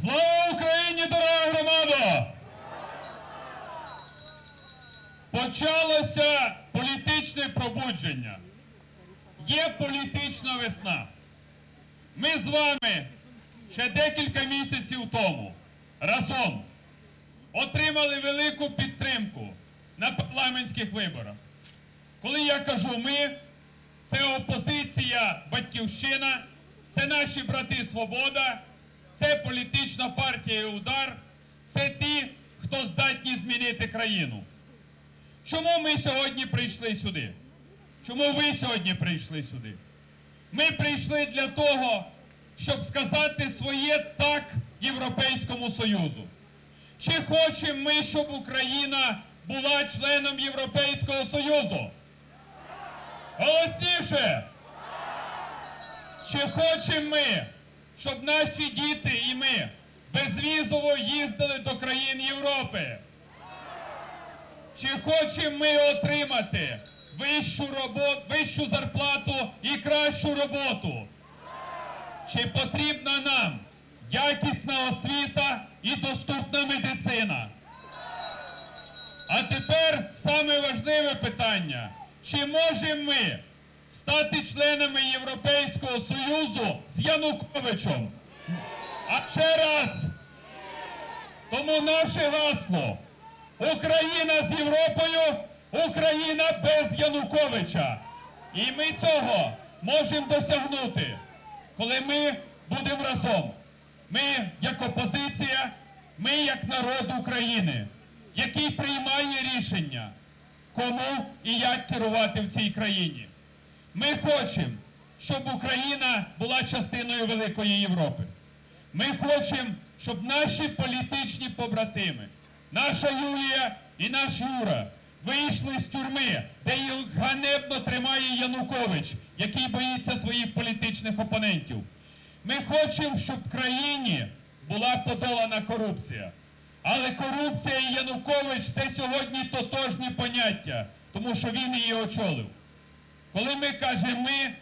Слава Україні, дорога громада! Почалося політичне пробудження. Є політична весна. Ми з вами ще декілька місяців тому разом отримали велику підтримку на парламентських виборах. Коли я кажу ми, це опозиція Батьківщина, це наші брати Свобода, це політична партія Удар, це ті, хто здатні змінити країну. Чому ми сьогодні прийшли сюди? Чому ви сьогодні прийшли сюди? Ми прийшли для того, щоб сказати своє так Європейському Союзу. Чи хочемо ми, щоб Україна була членом Європейського Союзу? Голосніше! Чи хочемо ми, щоб наші діти і ми безвізово їздили до країн Європи? Чи хочемо ми отримати вищу, робот, вищу зарплату і кращу роботу? Чи потрібна нам якісна освіта і доступна медицина? А тепер саме важливе питання. Чи можемо ми стати членами Європейського Союзу з Януковичем? А ще раз. Тому наше гасло Україна з Європою, Україна без Януковича. І ми цього можемо досягнути, коли ми будемо разом. Ми як опозиція, ми як народ України, який приймає рішення, кому і як керувати в цій країні. Ми хочемо, щоб Україна була частиною Великої Європи. Ми хочемо, щоб наші політичні побратими, наша Юлія і наш Юра вийшли з тюрми, де їх ганебно тримає Янукович, який боїться своїх політичних опонентів. Ми хочемо, щоб в країні була подолана корупція. Але корупція і Янукович це сьогодні тотожні поняття, тому що він її очолив. Коли ми кажемо ми,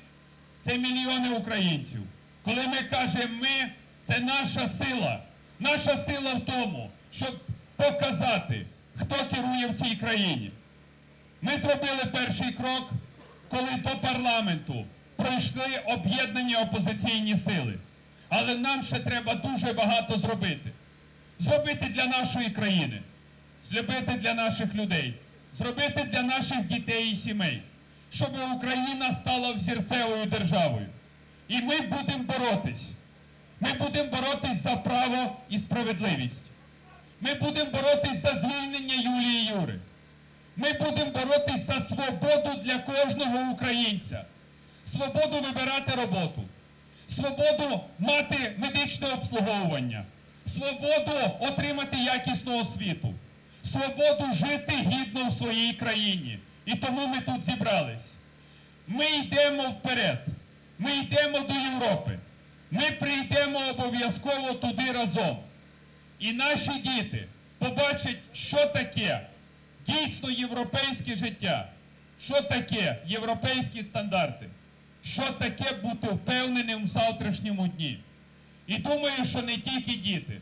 це мільйони українців. Коли ми кажемо ми, це наша сила. Наша сила в тому, щоб показати, хто керує в цій країні. Ми зробили перший крок, коли до парламенту пройшли об'єднані опозиційні сили. Але нам ще треба дуже багато зробити. Зробити для нашої країни, зробити для наших людей, зробити для наших дітей і сімей, щоб Україна стала взірцевою державою. І ми будемо боротись. Ми будемо боротись за право і справедливість. Ми будемо боротись за звільнення Юлії Юри. Ми будемо боротись за свободу для кожного українця. Свободу вибирати роботу, свободу мати медичне обслуговування, свободу отримати якісну освіту, свободу жити гідно в своїй країні. І тому ми тут зібрались. Ми йдемо вперед. Ми йдемо до Європи. Ми прийдемо обов'язково туди разом. І наші діти побачать, що таке дійсно європейське життя, що таке європейські стандарти, що таке бути впевненим в завтрашньому дні. І думаю, що не тільки діти,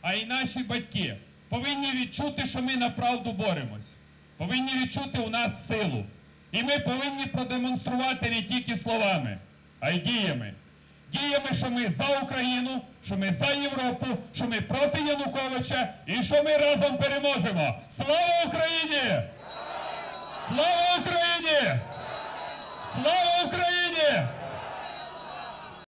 а й наші батьки повинні відчути, що ми на правду боремось, повинні відчути у нас силу. І ми повинні продемонструвати не тільки словами, а й діями. Діями, що ми за Україну, що ми за Європу, що ми проти Януковича і що ми разом переможемо. Слава Україні! Слава Україні! Слава Україні!